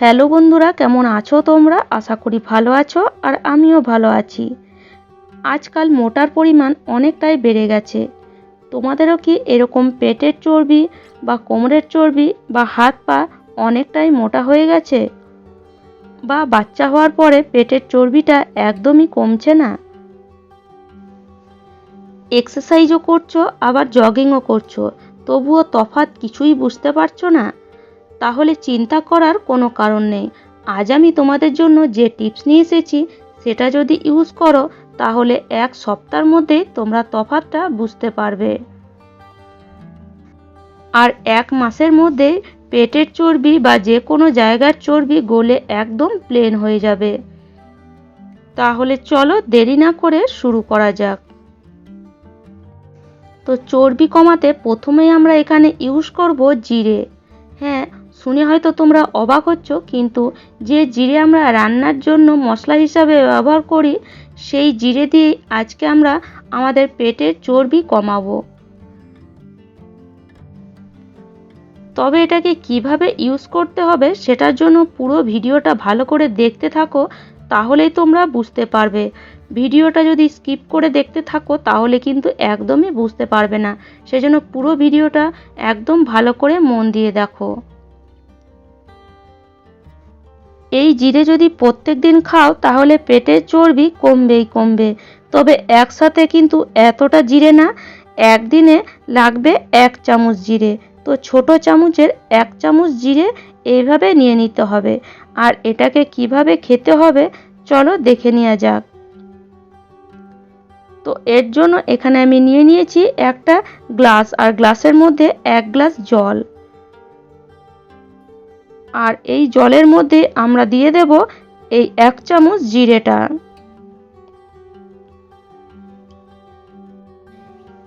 Hello বন্ধুরা, কেমন আছো তোমরা? আশা করি ভালো আছো আর আমিও ভালো আছি। আজকাল মোটার পরিমাণ অনেকটাই বেড়ে গেছে। তোমাদেরও কি এরকম পেটের চর্বি বা কোমরের চর্বি বা হাত পা অনেকটাই মোটা হয়ে গেছে? বা বাচ্চা হওয়ার পরে পেটের চর্বিটা একদমই কমছে না? এক্সারসাইজও করছ, আবার জগিংও করছ, তবুও তফাৎ কিছুই বুঝতে পারছ না? তাহলে চিন্তা করার কোনো কারণ নেই। আজ আমি তোমাদের জন্য যে টিপস নিয়ে এসেছি, সেটা যদি ইউজ করো, তাহলে এক সপ্তাহের মধ্যেই তোমরা তফাৎটা বুঝতে পারবে। আর এক মাসের মধ্যে পেটের চর্বি বা যে কোনো জায়গার চর্বি গলে একদম প্লেন হয়ে যাবে। তাহলে চলো দেরি না করে শুরু করা যাক। তো চর্বি কমাতে প্রথমেই আমরা এখানে ইউজ করব জিরে। হ্যাঁ শুনে হয়তো তোমরা অবাক হচ্ছ, কিন্তু যে জিরে আমরা রান্নার জন্য মশলা হিসাবে ব্যবহার করি, সেই জিরে দিয়ে আজকে আমরা আমাদের পেটের চর্বি কমাবো। তবে এটাকে কীভাবে ইউজ করতে হবে সেটার জন্য পুরো ভিডিওটা ভালো করে দেখতে থাকো, তাহলেই তোমরা বুঝতে পারবে। ভিডিওটা যদি স্কিপ করে দেখতে থাকো, তাহলে কিন্তু একদমই বুঝতে পারবে না। সেজন্য পুরো ভিডিওটা একদম ভালো করে মন দিয়ে দেখো। এই জিরে যদি প্রত্যেক দিন খাও, তাহলে পেটের চর্বি কমবেই কমবে। তবে একসাথে কিন্তু এতটা জিরে না, একদিনে লাগবে এক চামচ জিরে। তো ছোট চামচের এক চামচ জিরে এইভাবে নিয়ে নিতে হবে। আর এটাকে কীভাবে খেতে হবে, চলো দেখে নেওয়া যাক। তো এর জন্য এখানে আমি নিয়ে নিয়েছি একটা গ্লাস, আর গ্লাসের মধ্যে এক গ্লাস জল। আর এই জলের মধ্যে আমরা দিয়ে দেব এই এক চামচ জিরেটা।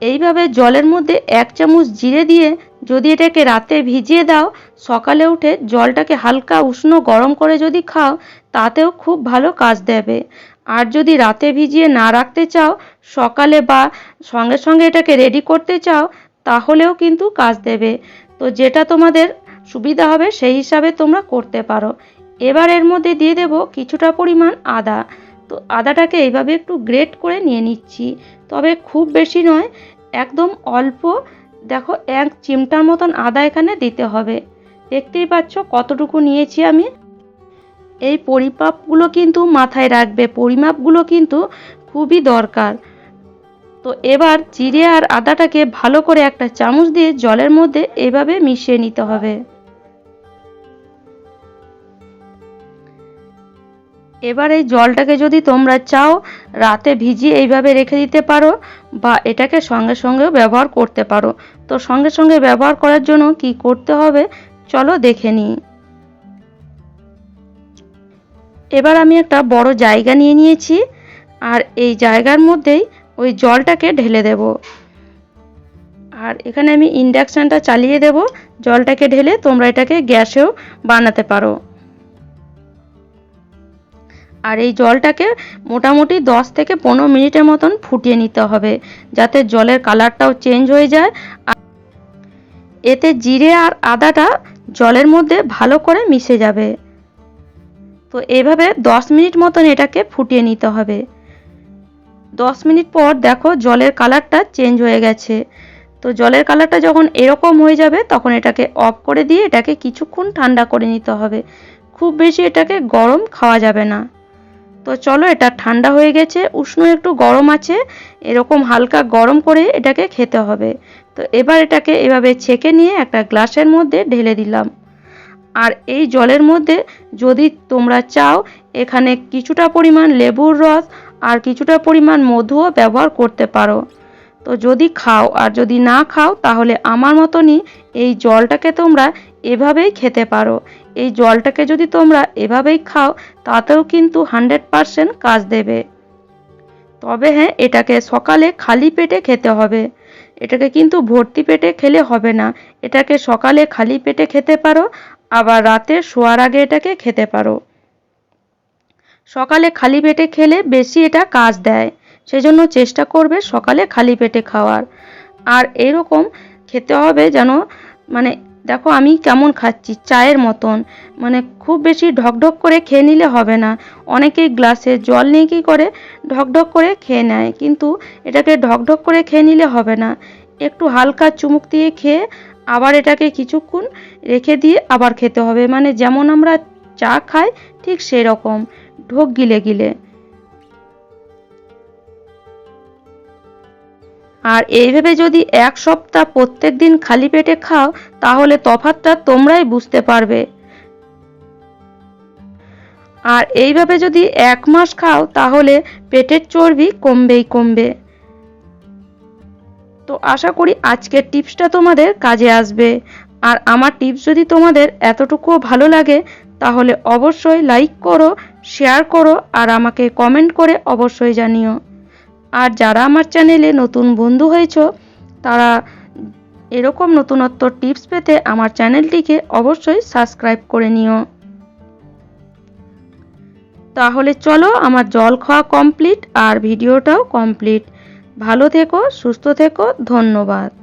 এইভাবে জলের মধ্যে এক চামচ জিরে দিয়ে যদি এটাকে রাতে ভিজিয়ে দাও, সকালে উঠে জলটাকে হালকা উষ্ণ গরম করে যদি খাও, তাতেও খুব ভালো কাজ দেবে। আর যদি রাতে ভিজিয়ে না রাখতে চাও, সকালে বা সঙ্গে সঙ্গে এটাকে রেডি করতে চাও, তাহলেও কিন্তু কাজ দেবে। তো যেটা তোমাদের সুবিধা হবে, সেই হিসাবে তোমরা করতে পারো। এবার এর মধ্যে দিয়ে দেব কিছুটা পরিমাণ আদা। তো আদাটাকে এইভাবে একটু গ্রেট করে নিয়ে নিচ্ছি। তবে খুব বেশি নয়, একদম অল্প। দেখো, এক চিমটার মতন আদা এখানে দিতে হবে। দেখতেই পাচ্ছ কতটুকু নিয়েছি আমি। এই পরিমাপগুলো কিন্তু মাথায় রাখবে। পরিমাপগুলো কিন্তু খুবই দরকার। তো এবার জিরে আর আদাটাকে ভালো করে একটা চামচ দিয়ে জলের মধ্যে এভাবে মিশিয়ে নিতে হবে। এবার এই জলটাকে যদি তোমরা চাও, রাতে ভিজিয়ে এইভাবে রেখে দিতে পারো বা এটাকে সঙ্গে সঙ্গেও ব্যবহার করতে পারো। তো সঙ্গে সঙ্গে ব্যবহার করার জন্য কি করতে হবে, চলো দেখে নিই। এবার আমি একটা বড় জায়গা নিয়ে নিয়েছি, আর এই জায়গার মধ্যেই ওই জলটাকে ঢেলে দেব। আর এখানে আমি ইন্ডাকশানটা চালিয়ে দেব, জলটাকে ঢেলে তোমরা এটাকে গ্যাসেও বানাতে পারো। আর এই জলটাকে মোটামুটি দশ থেকে পনেরো মিনিটের মতন ফুটিয়ে নিতে হবে, যাতে জলের কালারটাও চেঞ্জ হয়ে যায়। এতে জিরে আর আদাটা জলের মধ্যে ভালো করে মিশে যাবে। তো এভাবে দশ মিনিট মতন এটাকে ফুটিয়ে নিতে হবে। দশ মিনিট পর দেখো জলের কালারটা চেঞ্জ হয়ে গেছে। তো জলের কালারটা যখন এরকম হয়ে যাবে, তখন এটাকে অফ করে দিয়ে এটাকে কিছুক্ষণ ঠান্ডা করে নিতে হবে। খুব বেশি এটাকে গরম খাওয়া যাবে না। তো চলো, এটা ঠান্ডা হয়ে গেছে, উষ্ণ একটু গরম আছে, এরকম হালকা গরম করে এটাকে খেতে হবে। তো এবার এটাকে এভাবে ছেঁকে নিয়ে একটা গ্লাসের মধ্যে ঢেলে দিলাম। আর এই জলের মধ্যে যদি তোমরা চাও, এখানে কিছুটা পরিমাণ লেবুর রস আর কিছুটা পরিমাণ মধুও ব্যবহার করতে পারো। তো যদি খাও আর যদি না খাও, তাহলে আমার মতনই এই জলটাকে তোমরা এভাবেই খেতে পারো। এই জলটাকে যদি তোমরা এভাবেই খাও, তাতেও কিন্তু হান্ড্রেড পারসেন্ট কাজ দেবে। তবে হ্যাঁ এটাকে সকালে খালি পেটে খেতে হবে। এটাকে কিন্তু ভর্তি পেটে খেলে হবে না। এটাকে সকালে খালি পেটে খেতে পারো, আবার রাতে শোয়ার আগে এটাকে খেতে পারো। সকালে খালি পেটে খেলে বেশি এটা কাজ দেয়। সেজন্য চেষ্টা করবে সকালে খালি পেটে খাওয়ার। আর এরকম খেতে হবে যেন মানে দেখো আমি কেমন খাচ্ছি, চায়ের মতন। মানে খুব বেশি ঢকঢক করে খেয়ে নিলে হবে না। অনেকেই গ্লাসে জল নিয়ে কী করে, ঢকঢক করে খেয়ে নেয়। কিন্তু এটাকে ঢকঢক করে খেয়ে নিলে হবে না। একটু হালকা চুমুক দিয়ে খেয়ে আবার এটাকে কিছুক্ষণ রেখে দিয়ে আবার খেতে হবে। মানে যেমন আমরা চা খাই, ঠিক সেরকম। ঢোক গিলে গিলে। আর এইভাবে যদি এক সপ্তাহ প্রত্যেক দিন খালি পেটে খাও, তাহলে তফাতটা তোমরাই বুঝতে পারবে। আর এইভাবে যদি এক মাস খাও, তাহলে পেটের চর্বি কমবেই কমবে। তো আশা করি আজকের টিপসটা তোমাদের কাজে আসবে। আর আমার টিপস যদি তোমাদের এতটুকুও ভালো লাগে, তাহলে অবশ্যই লাইক করো, শেয়ার করো, আর আমাকে কমেন্ট করে অবশ্যই জানিও। আর যারা আমার চ্যানেলে নতুন বন্ধু হয়েছ, তারা এরকম নতুনত্ব টিপস পেতে আমার চ্যানেলটিকে অবশ্যই সাবস্ক্রাইব করে নিও। তাহলে চলো আমার জল খাওয়া কমপ্লিট আর ভিডিওটাও কমপ্লিট। ভালো থেকো, সুস্থ থেকো, ধন্যবাদ।